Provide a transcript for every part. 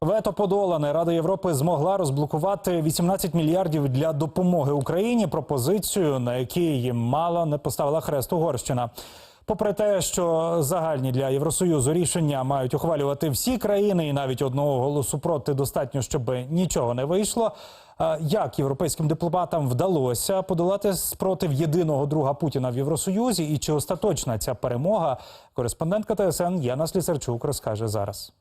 Вето подолане. Рада Європи змогла розблокувати 18 мільярдів для допомоги Україні. Пропозицію, на якій мало не поставила хрест Угорщина. Попри те, що загальні для Євросоюзу рішення мають ухвалювати всі країни, і навіть одного голосу проти достатньо, щоб нічого не вийшло. Як європейським дипломатам вдалося подолати спротив єдиного друга Путіна в Євросоюзі, і чи остаточна ця перемога? Кореспондентка ТСН Яна Слісарчук розкаже зараз.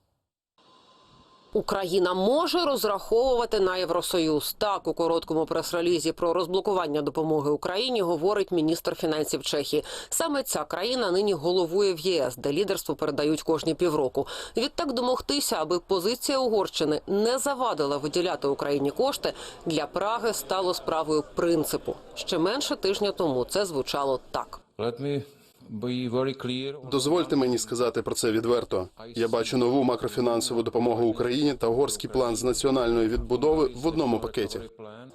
Україна може розраховувати на Євросоюз. Так у короткому прес-релізі про розблокування допомоги Україні говорить міністр фінансів Чехії. Саме ця країна нині головує в ЄС, де лідерство передають кожні півроку. Відтак домогтися, аби позиція Угорщини не завадила виділяти Україні кошти для Праги стало справою принципу. Ще менше тижня тому це звучало так. Дозвольте мені сказати про це відверто. Я бачу нову макрофінансову допомогу Україні та угорський план з національної відбудови в одному пакеті.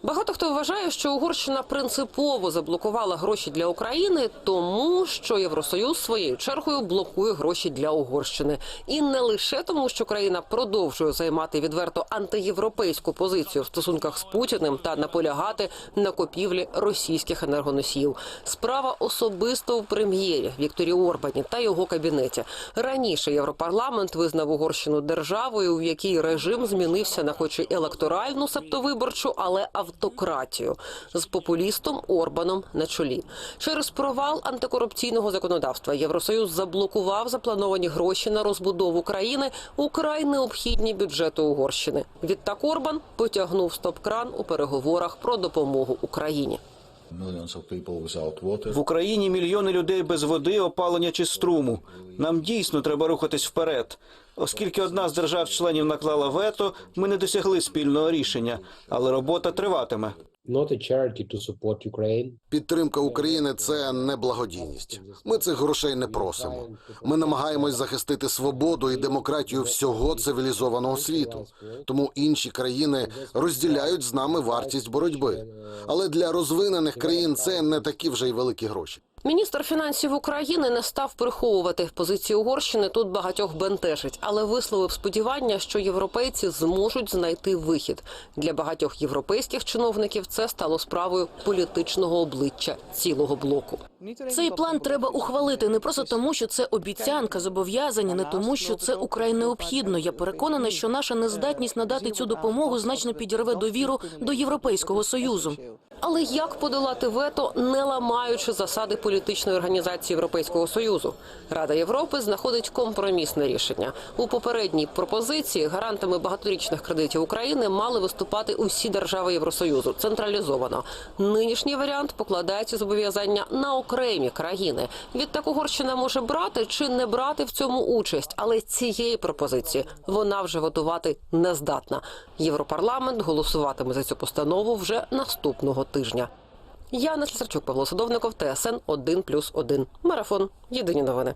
Багато хто вважає, що Угорщина принципово заблокувала гроші для України, тому що Євросоюз своєю чергою блокує гроші для Угорщини, і не лише тому, що країна продовжує займати відверто антиєвропейську позицію в стосунках з Путіним та наполягати на купівлі російських енергоносіїв. Справа особисто у прем'єрі Вікторі Орбані та його кабінеті. Раніше Європарламент визнав Угорщину державою, в якій режим змінився на хоч і електоральну, себто виборчу, але автократію з популістом Орбаном на чолі. Через провал антикорупційного законодавства Євросоюз заблокував заплановані гроші на розбудову країни у край необхідні бюджету Угорщини. Відтак Орбан потягнув стоп-кран у переговорах про допомогу Україні. В Україні мільйони людей без води, опалення чи струму. Нам дійсно треба рухатись вперед. Оскільки одна з держав-членів наклала вето, ми не досягли спільного рішення, але робота триватиме. Підтримка України це не благодійність. Ми цих грошей не просимо. Ми намагаємось захистити свободу і демократію всього цивілізованого світу. Тому інші країни розділяють з нами вартість боротьби. Але для розвинених країн це не такі вже й великі гроші. Міністр фінансів України не став приховувати позицію Угорщини. Тут багатьох бентежить, але висловив сподівання, що європейці зможуть знайти вихід. Для багатьох європейських чиновників це стало справою політичного обличчя цілого блоку. Цей план треба ухвалити не просто тому, що це обіцянка, зобов'язання, не тому, що це украй необхідно. Я переконана, що наша нездатність надати цю допомогу значно підірве довіру до Європейського союзу. Але як подолати вето, не ламаючи засади політичної організації Європейського союзу? Рада Європи знаходить компромісне рішення у попередній пропозиції. Гарантами багаторічних кредитів України мали виступати усі держави Євросоюзу централізовано. Нинішній варіант покладає ці зобов'язання на окремі країни. Відтак Угорщина може брати чи не брати в цьому участь, але цієї пропозиції вона вже готувати не здатна. Європарламент голосуватиме за цю постанову вже наступного тижня. Яна Слісарчук, Павло Садовников, ТСН 1+,1. Марафон. Єдині новини.